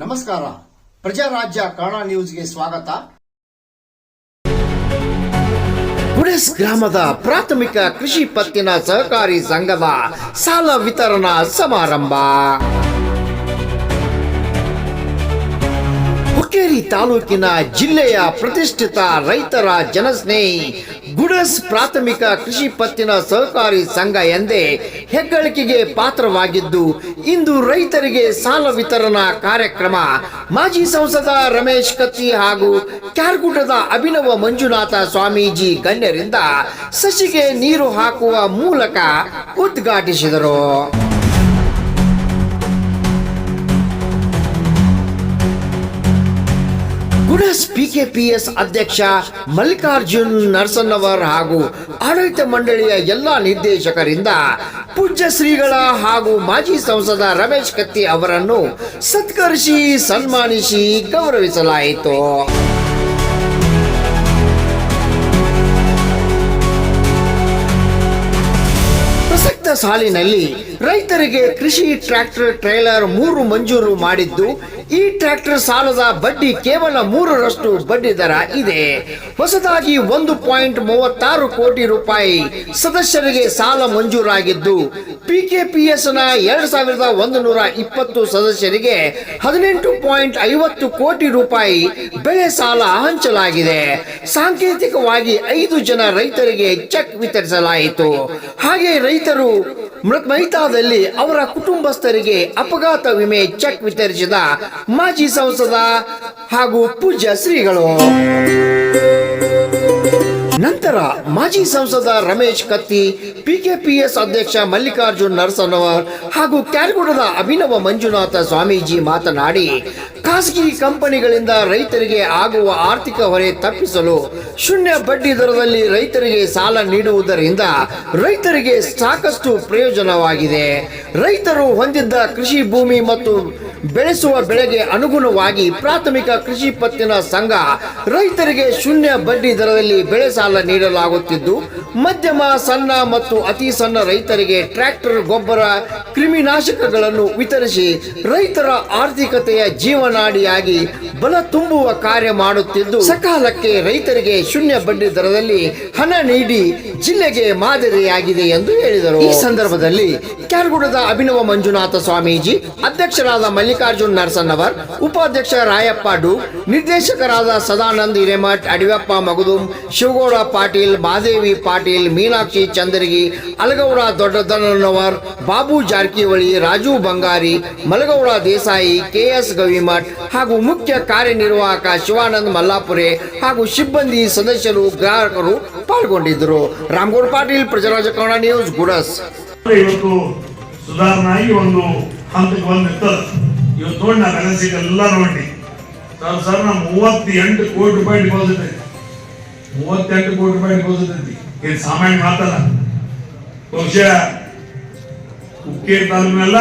ನಮಸ್ಕಾರ. ಪ್ರಜಾರಾಜ್ಯ ಕನ್ನಡ ನ್ಯೂಸ್ಗೆ ಸ್ವಾಗತ. ಗುಡೆಸ್ ಗ್ರಾಮದ ಪ್ರಾಥಮಿಕ ಕೃಷಿ ಪತ್ತಿನ ಸಹಕಾರಿ ಸಂಘದ ಸಾಲ ವಿತರಣಾ ಸಮಾರಂಭ. ಹುಕ್ಕೇರಿ ತಾಲೂಕಿನ ಜಿಲ್ಲೆಯ ಪ್ರತಿಷ್ಠಿತ ರೈತರ ಜನಸ್ನೇಹಿ ಗುಡಸ್ ಪ್ರಾಥಮಿಕ ಕೃಷಿ ಪತ್ತಿನ ಸಹಕಾರಿ ಸಂಘ ಎಂದೇ ಹೆಗ್ಗಳಿಕೆಗೆ ಪಾತ್ರವಾಗಿದ್ದು, ಇಂದು ರೈತರಿಗೆ ಸಾಲ ವಿತರಣಾ ಕಾರ್ಯಕ್ರಮ. ಮಾಜಿ ಸಂಸದ ರಮೇಶ್ ಕತ್ತಿ ಹಾಗೂ ಕ್ಯಾರ್ಗುಡ್ಡದ ಅಭಿನವ ಮಂಜುನಾಥ ಸ್ವಾಮೀಜಿ ಗಣ್ಯರಿಂದ ಸಸಿಗೆ ನೀರು ಹಾಕುವ ಮೂಲಕ ಉದ್ಘಾಟಿಸಿದರು. ಗುಡಸ್ ಪಿಕೆಪಿಎಸ್ ಅಧ್ಯಕ್ಷ ಮಲ್ಲಿಕಾರ್ಜುನ್ ನರಸನ್ನವರ್ ಹಾಗೂ ಆಡಳಿತ ಮಂಡಳಿಯ ಎಲ್ಲ ನಿರ್ದೇಶಕರಿಂದ ಪೂಜ್ಯ ಶ್ರೀಗಳ ಹಾಗೂ ಮಾಜಿ ಸಂಸದ ರಮೇಶ್ ಕತ್ತಿ ಅವರನ್ನು ಸತ್ಕರಿಸಿ ಸನ್ಮಾನಿಸಿ ಗೌರವಿಸಲಾಯಿತು. ಪ್ರಸಕ್ತ ಸಾಲಿನಲ್ಲಿ ರೈತರಿಗೆ ಕೃಷಿ ಟ್ರ್ಯಾಕ್ಟರ್ ಟ್ರೇಲರ್ ಮೂರು ಮಂಜೂರು ಮಾಡಿದ್ದು ಈ ಟ್ರ್ಯಾಕ್ಟರ್ ಸಾಲದ ಬಡ್ಡಿ ಕೇವಲ ಮೂರರಷ್ಟು ಬಡ್ಡಿ ದರ ಇದೆ. ಹೊಸದಾಗಿ ಒಂದು ಪಾಯಿಂಟ್ ಮೂವತ್ತಾರು ಕೋಟಿ ರೂಪಾಯಿ ಸದಸ್ಯರಿಗೆ ಸಾಲ ಮಂಜೂರಾಗಿದ್ದು ಪಿಕೆಪಿಎಸ್ನ ಎರಡ್ ಸಾವಿರದ ಒಂದು ನೂರ ಇಪ್ಪತ್ತು ಸದಸ್ಯರಿಗೆ ಹದಿನೆಂಟು ಪಾಯಿಂಟ್ ಐವತ್ತು ಕೋಟಿ ರೂಪಾಯಿ ಬೆಳೆ ಸಾಲ ಹಂಚಲಾಗಿದೆ. ಸಾಂಕೇತಿಕವಾಗಿ ಐದು ಜನ ರೈತರಿಗೆ ಚೆಕ್ ವಿತರಿಸಲಾಯಿತು. ಹಾಗೆ ರೈತರು ಮೃತ್ ಮೈತಾದಲ್ಲಿ ಅವರ ಕುಟುಂಬಸ್ಥರಿಗೆ ಅಪಘಾತ ವಿಮೆ ಚೆಕ್ ವಿತರಿಸಿದ ಮಾಜಿ ಸಂಸದ ಹಾಗೂ ಪೂಜ್ಯ ಶ್ರೀಗಳು. ನಂತರ ಮಾಜಿ ಸಂಸದ ರಮೇಶ್ ಕತ್ತಿ, ಪಿಕೆಪಿಎಸ್ ಅಧ್ಯಕ್ಷ ಮಲ್ಲಿಕಾರ್ಜುನ್ ನರಸನವರ್ ಹಾಗೂ ಕ್ಯಾರ್ಗುಡದ ಅಭಿನವ ಮಂಜುನಾಥ ಸ್ವಾಮೀಜಿ ಮಾತನಾಡಿ, ಖಾಸಗಿ ಕಂಪನಿಗಳಿಂದ ರೈತರಿಗೆ ಆಗುವ ಆರ್ಥಿಕ ಹೊರೆ ತಪ್ಪಿಸಲು ಶೂನ್ಯ ಬಡ್ಡಿ ದರದಲ್ಲಿ ರೈತರಿಗೆ ಸಾಲ ನೀಡುವುದರಿಂದ ರೈತರಿಗೆ ಸಾಕಷ್ಟು ಪ್ರಯೋಜನವಾಗಿದೆ. ರೈತರು ಹೊಂದಿದ್ದ ಕೃಷಿ ಭೂಮಿ ಮತ್ತು ಬೆಳೆಸುವ ಬೆಳೆಗೆ ಅನುಗುಣವಾಗಿ ಪ್ರಾಥಮಿಕ ಕೃಷಿ ಪತ್ತಿನ ಸಂಘ ರೈತರಿಗೆ ಶೂನ್ಯ ಬಡ್ಡಿ ದರದಲ್ಲಿ ಬೆಳೆ ಸಾಲ ನೀಡಲಾಗುತ್ತಿದ್ದು, ಮಧ್ಯಮ, ಸಣ್ಣ ಮತ್ತು ಅತಿ ಸಣ್ಣ ರೈತರಿಗೆ ಟ್ರ್ಯಾಕ್ಟರ್, ಗೊಬ್ಬರ, ಕ್ರಿಮಿನಾಶಕಗಳನ್ನು ವಿತರಿಸಿ ರೈತರ ಆರ್ಥಿಕತೆಯ ಜೀವನಾಡಿಯಾಗಿ ಬಲ ತುಂಬುವ ಕಾರ್ಯ ಮಾಡುತ್ತಿದ್ದು, ಸಕಾಲಕ್ಕೆ ರೈತರಿಗೆ ಶೂನ್ಯ ಬಡ್ಡಿ ದರದಲ್ಲಿ ಹಣ ನೀಡಿ ಜಿಲ್ಲೆಗೆ ಮಾದರಿಯಾಗಿದೆ ಎಂದು ಹೇಳಿದರು. ಈ ಸಂದರ್ಭದಲ್ಲಿ ಕ್ಯಾರ್ಗುಡದ ಅಭಿನವ ಮಂಜುನಾಥ ಸ್ವಾಮೀಜಿ ಅಧ್ಯಕ್ಷರಾದ ಮಲ್ಲಿಕಾರ್ಜುನ್ ನರಸನ್ನವರ್ ಉಪಾಧ್ಯಕ್ಷ ರಾಯಪ್ಪ ಡು, ನಿರ್ದೇಶಕರಾದ ಸದಾನಂದ್ ಹಿರೇಮಠ್ ಅಡಿವಪ್ಪ ಮಗದುಂ, ಶಿವಗೌಡ ಪಾಟೀಲ್ ಮಾದೇವಿ ಪಾಟೀಲ್, ಮೀನಾಕ್ಷಿ ಚಂದ್ರಗಿ, ಅಲಗೌಡ ದೊಡ್ಡದನವರ್ ಬಾಬು ಜಾರಕಿಹೊಳಿ, ರಾಜು ಬಂಗಾರಿ, ಮಲಗೌಡ ದೇಸಾಯಿ ಕೆಎಸ್ ಗವಿಮಠ್ ಹಾಗೂ ಮುಖ್ಯ ಕಾರ್ಯನಿರ್ವಾಹಕ ಶಿವಾನಂದ್ ಮಲ್ಲಾಪುರೆ ಹಾಗೂ ಸಿಬ್ಬಂದಿ ಸದಸ್ಯರು, ಗ್ರಾಹಕರು ಪಾಲ್ಗೊಂಡಿದ್ದರು. ರಾಮಗೌಡ ಪಾಟೀಲ್, ಪ್ರಜರಾಜ ಕನ್ನಡ ನ್ಯೂಸ್, ಗುಡಸ್. ಇವತ್ತು ಸುಧಾರಣೆ ಒಂದು ಹಂತಕ್ಕೆ ಬಂದಿರ್ತದ ಇವತ್ತು ನೋಡಿ ನಾ ಬ್ಯಾಲೆನ್ಸಿಗೆ ಎಲ್ಲ ನೋಡಿ. ಸರ್ ಸರ್, ನಾ ಮೂವತ್ತೆಂಟು ಕೋಟಿ ರೂಪಾಯಿ ಡಿಪಾಸಿಟ್ ಐತಿ. ಮೂವತ್ತೆಂಟು ಕೋಟಿ ರೂಪಾಯಿ ಡಿಪಾಸಿಟ್ ಐತಿ. ಇದು ಸಾಮಾನ್ಯ ಮಾತಲ್ಲ. ಬಹುಶಃ ಹುಕ್ಕೇರಿ ತಾಲೂಕಿನೆಲ್ಲ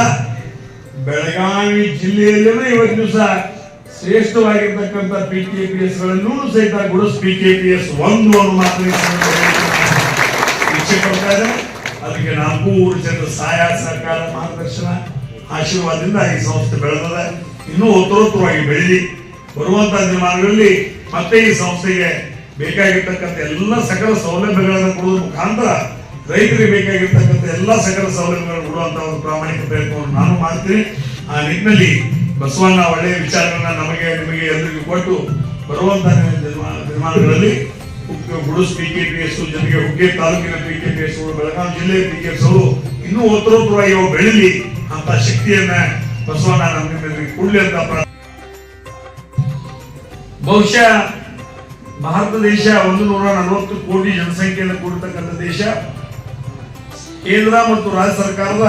ಬೆಳಗಾವಿ ಜಿಲ್ಲೆಯಲ್ಲೇ ಇವತ್ತು ದಿವಸ ಶ್ರೇಷ್ಠವಾಗಿರ್ತಕ್ಕಂಥ ಪಿ ಕೆ ಪಿ ಎಸ್ಗಳನ್ನು ಸಹಿತ Gudas P K P S ಒಂದು ಒಂದು ಮಾತ್ರ ಅದಕ್ಕೆ ನಾಲ್ಕು ಊರು ಜನರ ಸಹಾಯ ಸರ್ಕಾರ ಮಾರ್ಗದರ್ಶನ. ಆಶೀರ್ವಾದದಿಂದ ಈ ಸಂಸ್ಥೆ ಬೆಳೆದಿದೆ. ಇನ್ನೂ ಉತ್ತರೋತ್ತರವಾಗಿ ಬೆಳೆದಿ. ಬರುವಂತಹ ದಿನಮಾನಗಳಲ್ಲಿ ಮತ್ತೆ ಈ ಸಂಸ್ಥೆಗೆ ಬೇಕಾಗಿರ್ತಕ್ಕಂಥ ಎಲ್ಲ ಸಕಲ ಸೌಲಭ್ಯಗಳನ್ನು ಕೊಡುವ ಮುಖಾಂತರ ರೈತರಿಗೆ ಬೇಕಾಗಿರ್ತಕ್ಕಂಥ ಎಲ್ಲ ಸಕಲ ಸೌಲಭ್ಯಗಳನ್ನು ಕೊಡುವಂತಹ ಒಂದು ಪ್ರಾಮಾಣಿಕ ಪ್ರಯತ್ನವನ್ನು ನಾನು ಮಾಡ್ತೀನಿ. ಆ ನಿಟ್ಟಿನಲ್ಲಿ ಬಸವಣ್ಣ ಒಳ್ಳೆಯ ವಿಚಾರಗಳನ್ನ ನಮಗೆ, ನಿಮಗೆ ಎಲ್ಲರಿಗೂ ಕೊಟ್ಟು ಬರುವಂತಹ ಪಿ ಕೆ ಗುಡುಸ್ ಎಸ್ ಜೊತೆಗೆ ಹುಗ್ಗೇರಿ ತಾಲೂಕಿನ P K P S Belagavi ಜಿಲ್ಲೆಯ ಪಿಕೆಎಸ್ ಇನ್ನೂ ಉತ್ತರೋತ್ತರವಾಗಿ ಅವು ಬೆಳಿಲಿ ಅಂತ ಶಕ್ತಿಯನ್ನ ಬಸವಣ್ಣ ನಮಗೆ ಕೊಡ್ಲಿ ಅಂತ ಬಹುಶಃ ಭಾರತ ದೇಶ ಒಂದು ನೂರ ನಲವತ್ತು ಕೋಟಿ ಜನಸಂಖ್ಯೆಯನ್ನು ಕೂಡಿರ್ತಕ್ಕಂಥ ದೇಶ. ಕೇಂದ್ರ ಮತ್ತು ರಾಜ್ಯ ಸರ್ಕಾರದ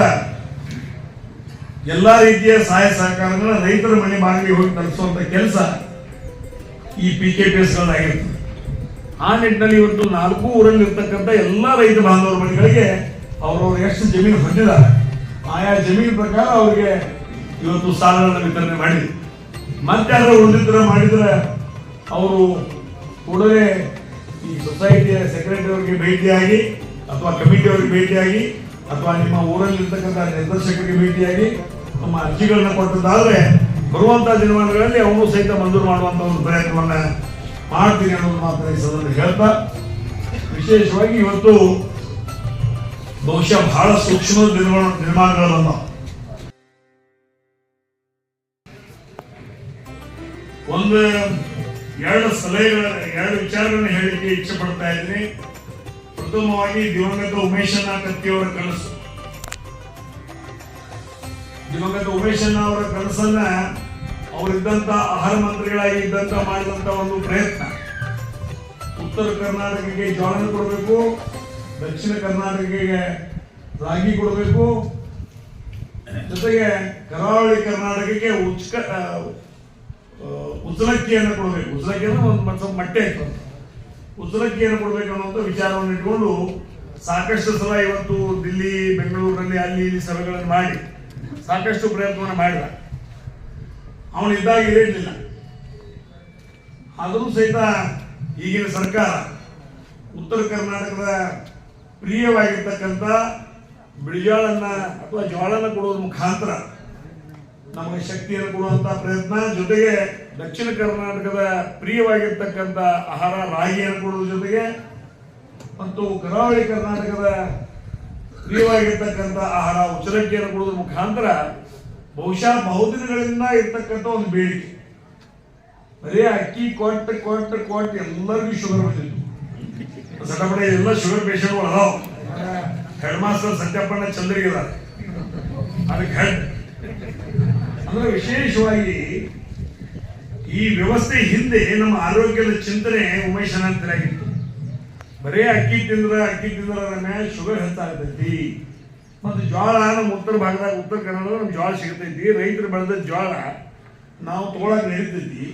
ಎಲ್ಲಾ ರೀತಿಯ ಸಹಾಯ ಸಹಕಾರಗಳ ರೈತರ ಮನೆ ಬಾಗಿಲಿಗೆ ಹೋಗಿ ತಲುಪಿಸುವಂತ ಕೆಲಸ ಈ ಪಿ ಕೆ ಪಿ ಎಸ್ ಆಗಿರ್ತದೆ. ಆ ನಿಟ್ಟಿನಲ್ಲಿ ಇವತ್ತು ನಾಲ್ಕು ಊರಲ್ಲಿ ಇರ್ತಕ್ಕಂಥ ಎಲ್ಲಾ ರೈತ ಬಾಂಧವರ ಮನೆಗಳಿಗೆ ಅವರವರು ಎಷ್ಟು ಜಮೀನು ಹೊಂದಿದ್ದಾರೆ ಆಯಾ ಜಮೀನು ಪ್ರಕಾರ ಅವರಿಗೆ ಇವತ್ತು ಸಾಲಗಳನ್ನು ವಿತರಣೆ ಮಾಡಿದೆ ಮತ್ತೆ ಯಾರು ಉಳಿದಿದ್ರೆ ಮಾಡಿದ್ರೆ ಅವರು ಕೂಡಲೇ ಈ ಸೊಸೈಟಿಯ ಸೆಕ್ರೆಟರಿ ಅವರಿಗೆ ಭೇಟಿಯಾಗಿ ಅಥವಾ ಕಮಿಟಿ ಅವರಿಗೆ ಭೇಟಿಯಾಗಿ ಅಥವಾ ನಿಮ್ಮ ಊರಲ್ಲಿ ಇರ್ತಕ್ಕಂಥ ನಿರ್ದೇಶಕರಿಗೆ ಭೇಟಿಯಾಗಿ ನಮ್ಮ ಅರ್ಜಿಗಳನ್ನ ಕೊಟ್ಟದ್ದಾದ್ರೆ ಬರುವಂತ ದಿನಮಾನಗಳಲ್ಲಿ ಅವನು ಸಹಿತ ಮಂಜೂರು ಮಾಡುವಂಥ ಒಂದು ಪ್ರಯತ್ನವನ್ನ ಮಾಡ್ತೀನಿ ಅನ್ನೋದು ಮಾತ್ರ ಈ ಸದನ ಹೇಳ್ತಾ. ವಿಶೇಷವಾಗಿ ಇವತ್ತು ಬಹುಶಃ ಬಹಳ ಸೂಕ್ಷ್ಮ ನಿರ್ಮಾಣ ನಿರ್ಮಾಣಗಳನ್ನು. ಒಂದು ಎರಡು ಸಲಹೆಗಳ, ಎರಡು ವಿಚಾರಗಳನ್ನ ಹೇಳಲಿಕ್ಕೆ ಇಚ್ಛೆ ಪಡ್ತಾ ಇದ್ದೀನಿ. ಪ್ರಥಮವಾಗಿ ದಿವಂಗತ ಉಮೇಶನ ಕತ್ತಿಯವರ ಕನಸು. ದಿವಂಗತ ಉಮೇಶಣ್ಣ ಅವರ ಕನಸನ್ನ ಅವರಿದ್ದಂತ ಆಹಾರ ಮಂತ್ರಿಗಳಾಗಿ ಇದ್ದಂತ ಮಾಡಿದಂತ ಒಂದು ಪ್ರಯತ್ನ. ಉತ್ತರ ಕರ್ನಾಟಕಕ್ಕೆ ಜ್ವಾಲನೆ ಕೊಡಬೇಕು. ದಕ್ಷಿಣ ಕರ್ನಾಟಕಕ್ಕೆ ರಾಗಿ ಕೊಡಬೇಕು. ಜೊತೆಗೆ ಕರಾವಳಿ ಕರ್ನಾಟಕಕ್ಕೆ ಉಚ್ಕ ಆ, ಕೊಡಬೇಕು. ಉಚ್ಚಲಕ್ಕಿ ಅಂದ್ರೆ ಒಂದು ಸ್ವಲ್ಪ ಮಟ್ಟೆ ಇತ್ತು ಉಚ್ಚಲಕ್ಕಿಯನ್ನು ಕೊಡಬೇಕು ಅನ್ನುವಂಥ ವಿಚಾರವನ್ನು ಇಟ್ಕೊಂಡು ಸಾಕಷ್ಟು ಸಲ ಇವತ್ತು ದಿಲ್ಲಿ ಬೆಂಗಳೂರಿನಲ್ಲಿ ಅಲ್ಲಿ ಇಲ್ಲಿ ಸಭೆಗಳನ್ನು ಮಾಡಿ ಸಾಕಷ್ಟು ಪ್ರಯತ್ನವನ್ನು ಮಾಡಿದ. ಅವನು ಇದ್ದಾಗ ಇರಲಿಲ್ಲ. ಆದರೂ ಸಹಿತ ಈಗಿನ ಸರ್ಕಾರ ಉತ್ತರ ಕರ್ನಾಟಕದ ಪ್ರಿಯವಾಗಿರ್ತಕ್ಕಂಥ ಬಿಳಿಜಾಳನ್ನ ಅಥವಾ ಜೋಳನ ಕೊಡೋದ್ರ ಮುಖಾಂತರ ನಮಗೆ ಶಕ್ತಿಯನ್ನು ಕೊಡುವಂತ ಪ್ರಯತ್ನ, ಜೊತೆಗೆ ದಕ್ಷಿಣ ಕರ್ನಾಟಕದ ಪ್ರಿಯವಾಗಿರ್ತಕ್ಕಂಥ ಆಹಾರ ರಾಗಿಯನ್ನು ಕೊಡೋದ್ರ ಜೊತೆಗೆ, ಮತ್ತು ಕರಾವಳಿ ಕರ್ನಾಟಕದ ಪ್ರಿಯವಾಗಿರ್ತಕ್ಕಂಥ ಆಹಾರ ಉಚ್ಚರಕ್ಕಿಯನ್ನು ಕೊಡೋದ್ರ ಮುಖಾಂತರ ಬಹುಶಃ ಬಹುದಿನಗಳಿಂದ ಇರ್ತಕ್ಕಂಥ ಒಂದು ಬೇಡಿಕೆ. ಬರೀ ಅಕ್ಕಿ ಕೊಟ್ಟು ಕೊಟ್ಟು ಕೊಟ್ಟು ಎಲ್ಲರಿಗೂ ಶುಗರ್ ಬಂದಿತ್ತು. ಸಟಪಡೆ ಎಲ್ಲ ಶುಗರ್ ಪೇಷಂಟ್ಗಳು ಅದಾವ. ಹೆಡ್ ಮಾಸ್ಟರ್ ಸತ್ಯಪ್ಪಣ್ಣ ಚಂದ್ರಿಗೆ ಅದಕ್ಕೆ ಹೆಡ್ ಅಂದ್ರೆ ವಿಶೇಷವಾಗಿ ಈ ವ್ಯವಸ್ಥೆ ಹಿಂದೆ ನಮ್ಮ ಆರೋಗ್ಯದ ಚಿಂತನೆ ಉಮೇಶ್ ಅನಂತರಾಗಿತ್ತು ಬರೇ ಅಕ್ಕಿ ತಿಂದ್ರ ಅಕ್ಕಿ ತಿಂದ್ರ ಮೇಲೆ ಶುಗರ್ ಹೆಚ್ಚಾಗ್ತೈತಿ. ಮತ್ತು ಜೋಳ ನಮ್ಮ ಉತ್ತರ ಭಾಗದಾಗ, ಉತ್ತರ ಕನ್ನಡದಾಗ ನಮ್ಗೆ ಜೋಳ ಸಿಗ್ತೈತಿ. ರೈತರು ಬೆಳೆದ ಜೋಳ ನಾವು ತಗೊಳಕ್ ನಡೀತೈತಿ.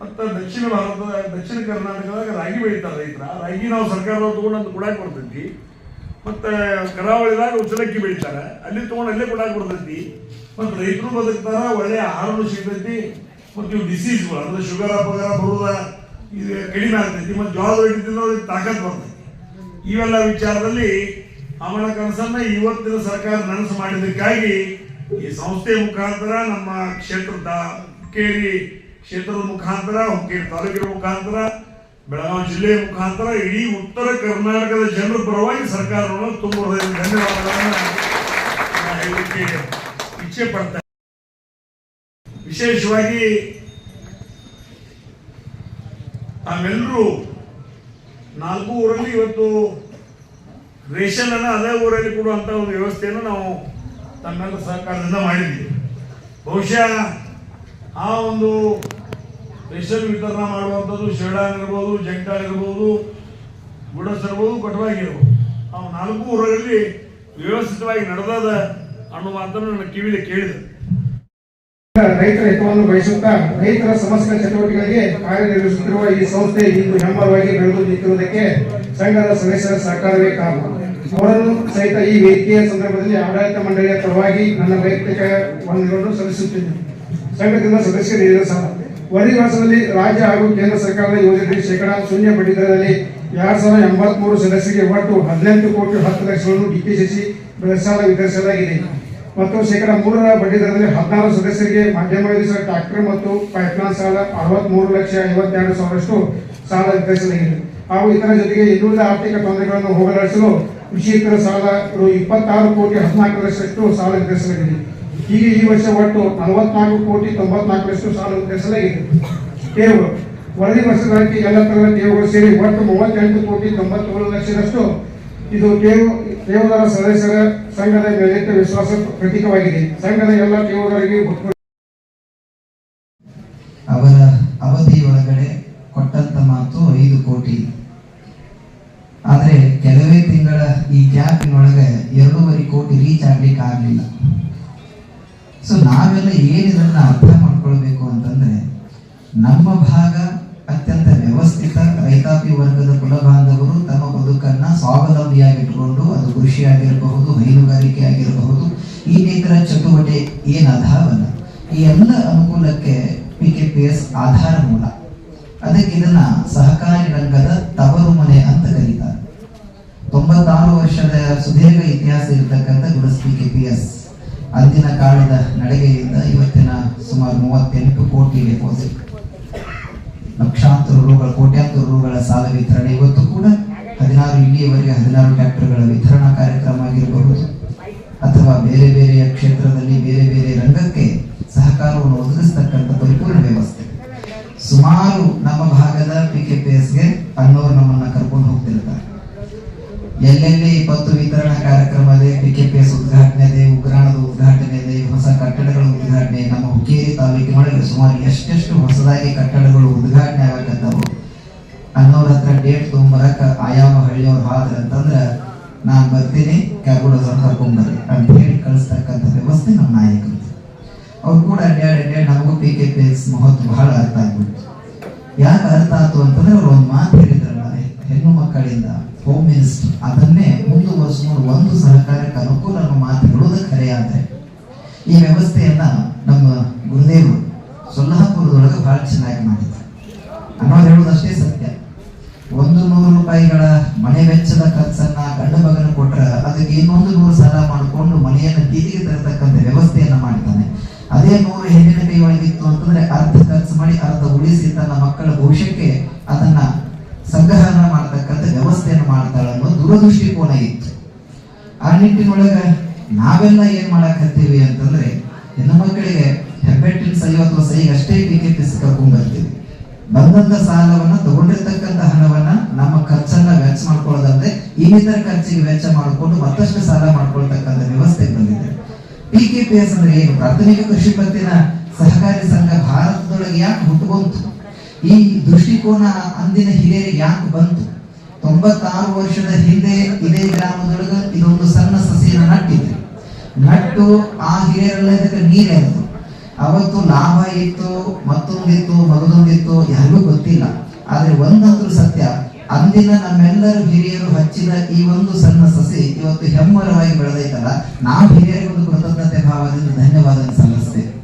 ಮತ್ತು ದಕ್ಷಿಣ ಭಾರತದ, ದಕ್ಷಿಣ ಕರ್ನಾಟಕದಾಗ ರಾಗಿ ಬೆಳಿತಾರೆ ರೈತರ. ರಾಗಿ ನಾವು ಸರ್ಕಾರದವ್ರು ತಗೊಂಡು ಅಂತ ಕೊಡಾಕ್ ಬರ್ತೈತಿ ಮತ್ತು ಕರಾವಳಿದಾಗ ಉಚ್ಚಲಕ್ಕಿ ಬೆಳಿತಾರೆ. ಅಲ್ಲಿ ತೊಗೊಂಡು ಅಲ್ಲೇ ಕೊಡಾಕ್ ಬರ್ತೈತಿ ಮತ್ತು ರೈತರು ಬದುಕ್ತಾರ, ಒಳ್ಳೆ ಆಹಾರನೂ ಸಿಗ್ತೈತಿ. ಮತ್ತು ಇವು ಡಿಸೀಸ್ಗಳು ಅಂದ್ರೆ ಶುಗರ್ ಪಗರ ಬರೋದ ಇದು ಕಡಿಮೆ ಆಗ್ತೈತಿ. ಮತ್ತು ರೊಟ್ಟಿ ತಿಂದ್ರೆ ಅವ್ರಿಗೆ ತಾಕತ್ ಬರ್ತೈತಿ. ಇವೆಲ್ಲ ವಿಚಾರದಲ್ಲಿ ಅವನ ಕನಸನ್ನ ಇವತ್ತಿನ ಸರ್ಕಾರ ನನಸು ಮಾಡಿದ್ದಕ್ಕಾಗಿ ಈ ಸಂಸ್ಥೆ ಮುಖಾಂತರ ನಮ್ಮ ಕ್ಷೇತ್ರದ ಹುಕ್ಕೇರಿ ಕ್ಷೇತ್ರದ ಮುಖಾಂತರ, ಹುಕ್ಕೇರಿ ತಾಲೂಕಿನ ಮುಖಾಂತರ, ಬೆಳಗಾವಿ ಜಿಲ್ಲೆಯ ಮುಖಾಂತರ, ಇಡೀ ಉತ್ತರ ಕರ್ನಾಟಕದ ಜನರ ಪರವಾಗಿ ಸರ್ಕಾರವನ್ನು ತುಂಬ ಧನ್ಯವಾದಗಳನ್ನು ನಾನು ಹೇಳಲಿಕ್ಕೆ ಇಚ್ಛೆ ಪಡ್ತಾ ವಿಶೇಷವಾಗಿ ತಾವೆಲ್ಲರೂ ನಾಲ್ಕು ಊರಲ್ಲಿ ಇವತ್ತು ರೇಷನ್ ಅನ್ನ ಅದೇ ಊರಲ್ಲಿ ಕೊಡುವಂತ ಒಂದು ವ್ಯವಸ್ಥೆಯನ್ನು ನಾವು ತಮ್ಮೆಲ್ಲ ಸಹಕಾರದಿಂದ ಮಾಡಿದ್ವಿ ಬಹುಶಃ ಆ ಒಂದು ರೇಷನ್ ವಿತರಣೆ ಮಾಡುವಂಥದ್ದು ಶೇಡ ಆಗಿರ್ಬೋದು ಜಂಟ ಆಗಿರ್ಬೋದು ಗುಡಸ್ ಇರ್ಬೋದು ಅವು ನಾಲ್ಕು ಊರಲ್ಲಿ ವ್ಯವಸ್ಥಿತವಾಗಿ ನಡೆದದ ಅನ್ನುವ ಮಾತನ್ನು ನನ್ನ ಕಿವಿಲಿ ಕೇಳಿದೆ. ರೈತರ ಹಿತವನ್ನು ಬಯಸುತ್ತಾ ರೈತರ ಸಮಸ್ಯೆ ಚಟುವಟಿಕೆಗಳಿಗೆ ಕಾರ್ಯನಿರ್ವಹಿಸುತ್ತಿರುವ ಈ ಸಂಸ್ಥೆ ಇಂದು ಹೆಮ್ಮರವಾಗಿ ಬೆಳೆದು ನಿಂತಿರುವುದಕ್ಕೆ ಸಂಘದ ಸದಸ್ಯರ ಸಹಕಾರವೇ ಕಾರಣ. ಅವರನ್ನು ಸಹಿತ ಈ ವೇದಿಕೆಯ ಸಂದರ್ಭದಲ್ಲಿ ಆಡಳಿತ ಮಂಡಳಿಯ ಪರವಾಗಿ ನನ್ನ ವೈಯಕ್ತಿಕ ಸಲ್ಲಿಸುತ್ತೇನೆ ಸಂಘದಿಂದ ಸದಸ್ಯರು ವರದಿ ವರ್ಷದಲ್ಲಿ ರಾಜ್ಯ ಹಾಗೂ ಕೇಂದ್ರ ಸರ್ಕಾರದ ಯೋಜನೆಯಲ್ಲಿ ಶೇಕಡಾ ಶೂನ್ಯ ಬಡ್ಡಿದರದಲ್ಲಿ ಎರಡ್ ಸಾವಿರದ ಎಂಬತ್ಮೂರು ಸದಸ್ಯರಿಗೆ ಒಟ್ಟು ಹದಿನೆಂಟು ಕೋಟಿ ಹತ್ತು ಲಕ್ಷಗಳನ್ನು ಡಿಕೆಸಿಸಿ ಸಾಲ ವಿತರಿಸಲಾಗಿದೆ. ಮತ್ತು ಶೇಕಡ ಮೂರರ ಬಡ್ಡಿ ದರದಲ್ಲಿ ಹದಿನಾರು ಸದಸ್ಯರಿಗೆ ಮಾಧ್ಯಮ ವೇದಿಸಿದ ಟ್ರಾಕ್ಟರ್ ಮತ್ತು ಪೈಪ್ಲೈನ್ ಸಾಲ ಅರವತ್ಮೂರು ಲಕ್ಷ ಐವತ್ತೆರಡು ಸಾವಿರಷ್ಟು ಸಾಲ ವಿತರಿಸಲಾಗಿದೆ. ಹಾಗೂ ಇದರ ಜೊತೆಗೆ ಇನ್ನುಳಿದ ಆರ್ಥಿಕ ತೊಂದರೆಗಳನ್ನು ಹೋಗಲಾಡಿಸಲು ಕೃಷಿಕರ ಸಾಲ ಇಪ್ಪತ್ತಾರು ಕೋಟಿ ಹದಿನಾಲ್ಕು ಲಕ್ಷಷ್ಟು ಸಾಲ ವಿತರಿಸಲಾಗಿದೆ. ಹೀಗೆ ಈ ವರ್ಷ ಒಟ್ಟು ನಲವತ್ನಾಲ್ಕು ಕೋಟಿ ತೊಂಬತ್ನಾಲ್ಕರಷ್ಟು ಸಾಲ ಉದ್ದೇಶಲಾಗಿದೆ ಠೇವು ವರದಿ ವರ್ಷಗಳಿಗೆ ಎಲ್ಲ ತರಹದ ಠೇವುಗಳು ಸೇರಿ ಒಟ್ಟು ಮೂವತ್ತೆಂಟು ಕೋಟಿ ತೊಂಬತ್ತೇಳು ಲಕ್ಷದಷ್ಟು ಇದು ಠೇವು ಠೇವುದಾರ ಸದಸ್ಯರ ಸಂಘದ ಮೇಲಿಟ್ಟ ವಿಶ್ವಾಸ ಪ್ರತೀಕವಾಗಿದೆ. ಸಂಘದ ಎಲ್ಲ ಠೇವುದಾರರಿಗೆ ಅವರ ಅವರ ಅವಧಿಯೊಳಗಡೆ ಕೊಟ್ಟಂತ ಮಾತು ಐದು ಕೋಟಿ. ಆದರೆ ಕೆಲವೇ ತಿಂಗಳ ಈ ಗ್ಯಾಪಿನೊಳಗೆ ಎರಡೂವರೆ ಕೋಟಿ ರೀಚ್ ಆಗ್ಲಿಕ್ಕೆ ಆಗ್ಲಿಲ್ಲ ಸೊ ನಾವೆಲ್ಲ ಏನಿದನ್ನ ಅರ್ಥ ಮಾಡ್ಕೊಳ್ಬೇಕು ಅಂತಂದ್ರೆ, ನಮ್ಮ ಭಾಗ ಅತ್ಯಂತ ವ್ಯವಸ್ಥಿತ ರೈತಾಪಿ ವರ್ಗದ ಕುಲ ಬಾಂಧವರು ತಮ್ಮ ಬದುಕನ್ನ ಸ್ವಾವಲಂಬಿಯಾಗಿಟ್ಟುಕೊಂಡು ಅದು ಕೃಷಿ ಆಗಿರಬಹುದು ಹೈನುಗಾರಿಕೆ ಆಗಿರಬಹುದು ಇನ್ನಿತರ ಚಟುವಟಿಕೆ ಏನ್ ಅದಾವಲ್ಲ ಈ ಎಲ್ಲ ಅನುಕೂಲಕ್ಕೆ ಪಿ ಕೆ ಪಿ ಎಸ್ ಆಧಾರ ಮೂಲ. ಅದಕ್ಕೆ ಇದನ್ನ ಸಹಕಾರಿ ರಂಗದ ತವರು ಮನೆ ಅಂತ ಕರೀತಾರೆ. ತೊಂಬತ್ತಾರು ವರ್ಷದ ಸುದೀರ್ಘ ಇತಿಹಾಸ ಇರತಕ್ಕಂಥ ಅಂದಿನ ಕಾಲದ ನಡಿಗೆಯಿಂದ ಇವತ್ತಿನ ಸುಮಾರು ಮೂವತ್ತೆಂಟು ಕೋಟಿ ಡೆಪಾಸಿಟ್ ಲಕ್ಷಾಂತರ ರೂಗಳ, ಕೋಟ್ಯಾಂತರ ರೂಗಳ ಸಾಲ ವಿತರಣೆ ಇವತ್ತು ಕೂಡ ಹದಿನಾರು, ಇಲ್ಲಿಯವರೆಗೆ ಹದಿನಾರು ಟ್ರ್ಯಾಕ್ಟರ್ಗಳ ವಿತರಣಾ ಕಾರ್ಯಕ್ರಮ ಆಗಿರಬಹುದು. ಅಥವಾ ಬೇರೆ ಬೇರೆಯ ಕ್ಷೇತ್ರದಲ್ಲಿ ಬೇರೆ ಬೇರೆ ರಂಗಕ್ಕೆ ಸಹಕಾರವನ್ನು ಒದಗಿಸ್ತಕ್ಕಂಥ ಪರಿಪೂರ್ಣ ವ್ಯವಸ್ಥೆ. ಸುಮಾರು ನಮ್ಮ ಭಾಗದ ಪಿ ಕೆ ಪಿ ಅನ್ನೋರು ನಮ್ಮನ್ನ ಕರ್ಕೊಂಡು ಹೋಗ್ತಿರ್ತಾರೆ. ಎಲ್ಲೆಲ್ಲಿ ಇಪ್ಪತ್ತು ಕಟ್ಟಡಗಳು ಉದ್ಘಾಟನೆ ಆಗಕತ್ತವು ಅನ್ನೋರ ಹತ್ರ ಡೇಟ್ ತೊಗೊಂಬರಕ ಆಯಾಮ ಹಳ್ಳಿಯವ್ರು ಹಾದ್ರ ಅಂತಂದ್ರ ನಾನ್ ಬರ್ತೀನಿ ಕ್ಯಾಬ್ಗಳವ್ರನ್ನ ಕರ್ಕೊಂಡ್ ಬರ್ರಿ ಅಂತ ಹೇಳಿ ಕಳಿಸ್ತಕ್ಕಂಥ ವ್ಯವಸ್ಥೆ ನಮ್ಮ ನಾಯಕರು. ಅವ್ರು ಕೂಡ ಅಡ್ಡಾಡಿ ಅಡ್ಡಾಡಿ ನಮಗೂ ಪಿ ಕೆ ಪಿ ಎಸ್ ಮಹತ್ವ ಬಹಳ ಅರ್ಥ ಆಗ್ಬಿಟ್ಟು ಯಾಕೆ ಅರ್ಥ ಆಯ್ತು ಅಂತಂದ್ರೆ ಅವ್ರು ಒಂದು ಮಾತು ಹೇಳಿದ್ರಲ್ಲ ಹೆಣ್ಣು ಮಕ್ಕಳಿಂದ ಹೋಮ್ ಮಿನಿಸ್ಟರ್ ಅದನ್ನೇ ಮುಂದುವರಿಸಿಕೊಂಡು ಒಂದು ಸಹಕಾರಕ್ಕೆ ಅನುಕೂಲ ಮಾತು ಹೇಳೋದು ಖರೆ ಈ ವ್ಯವಸ್ಥೆಯನ್ನ ನಮ್ಮ ಗುರುದೇವರು ಸೊಲ್ಲಾಪುರದೊಳಗೆ ಬಹಳ ಚೆನ್ನಾಗಿ ಮಾಡಿದ್ದಾರೆ. ಅನ್ನೋದು ಹೇಳುವುದಷ್ಟೇ ಸತ್ಯ. ಒಂದು ನೂರು ರೂಪಾಯಿಗಳ ಮನೆ ವೆಚ್ಚದ ಖರ್ಚನ್ನ ಗಂಡ ಮಗನ ಕೊಟ್ರ ಅದಕ್ಕೆ ಇನ್ನೊಂದು ನೂರು ಸಾಲ ಮಾಡಿಕೊಂಡು ಮನೆಯನ್ನು ಬೀದಿಗೆ ತರತಕ್ಕಂಥ ವ್ಯವಸ್ಥೆಯನ್ನ ಮಾಡ್ತಾನೆ ಅದೇ ನೂರು ಹೆಣ್ಣಿನ ಕೈ ಒಳಗಿತ್ತು ಅಂತಂದ್ರೆ ಅರ್ಧ ಖರ್ಚು ಮಾಡಿ ಅರ್ಧ ಉಳಿಸಿ ತನ್ನ ಮಕ್ಕಳ ಭವಿಷ್ಯಕ್ಕೆ ಅದನ್ನ ಸಂಗ್ರಹಣ ಮಾಡತಕ್ಕಂಥ ವ್ಯವಸ್ಥೆಯನ್ನು ಮಾಡ್ತಾಳೆ ಅನ್ನೋ ದೂರದೃಷ್ಟಿಕೋನ ಇತ್ತು. ಆ ನಿಟ್ಟಿನೊಳಗ ನಾವೆಲ್ಲ ಏನ್ ಮಾಡಕತ್ತೀವಿ ಅಂತಂದ್ರೆ, ಹೆಣ್ಣು ಮಕ್ಕಳಿಗೆ ಅಥವಾ ಸಹಿಗೆ ಅಷ್ಟೇ ಟಿಕೆಟ್ ಕರ್ಕೊಂಡ್ ಬರ್ತೀವಿ. ಬಂದಂತ ಸಾಲವನ್ನ ತಗೊಂಡಿರ್ತಕ್ಕಂಥ ಹಣವನ್ನ ನಮ್ಮ ಖರ್ಚನ್ನ ವೆಚ್ಚ ಮಾಡ್ಕೊಳ್ಳೋದಂದ್ರೆ ಇನ್ನಿತರ ಖರ್ಚಿಗೆ ವೆಚ್ಚ ಮಾಡಿಕೊಂಡು ಮತ್ತಷ್ಟು ಸಾಲ ಮಾಡ್ಕೊಳ್ತಕ್ಕಂಥ ವ್ಯವಸ್ಥೆ ಬಂದಿದೆ. ಪಿ ಕೆ ಪಿ ಎಸ್ ಅಂದ್ರೆ ಏನು? ಪ್ರಾಥಮಿಕ ಕೃಷಿ ಪತ್ತಿನ ಸಹಕಾರಿ ಸಂಘ ಭಾರತದೊಳಗೆ ಯಾಕೆ ಹುಟ್ಟುಬಂತು ಈ ದೃಷ್ಟಿಕೋನ ಅಂದಿನ ಹಿರಿಯರಿಗೆ ಯಾಕೆ ಬಂತು? ತೊಂಬತ್ತಾರು ವರ್ಷದ ಹಿಂದೆ ಇದೇ ಗ್ರಾಮದೊಳಗ ಇದೊಂದು ಸಣ್ಣ ಸಸಿಯನ್ನು ನಟ್ಟಿದ್ರು. ನಟ್ಟು ಆ ಹಿರಿಯರಲ್ಲ ನೀರೆ ನೀರೆರೆದು ಅವತ್ತು ಲಾಭ ಇತ್ತು, ಮತ್ತೊಂದಿತ್ತು, ಮಗದೊಂದಿತ್ತು, ಯಾರಿಗೂ ಗೊತ್ತಿಲ್ಲ. ಆದ್ರೆ ಒಂದಂದ್ರೂ ಸತ್ಯ, ಅಂದಿನ ನಮ್ಮೆಲ್ಲರೂ ಹಿರಿಯರು ಹಚ್ಚಿದ ಈ ಒಂದು ಸಣ್ಣ ಸಸಿ ಇವತ್ತು ಹೆಮ್ಮರವಾಗಿ ಬೆಳೆದೈತಲ್ಲ, ನಾವು ಹಿರಿಯರಿಗೆ ಒಂದು ಕೃತಜ್ಞತೆ ಭಾವದಿಂದ ಧನ್ಯವಾದ ಸಲ್ಲಿಸ್ತೇವೆ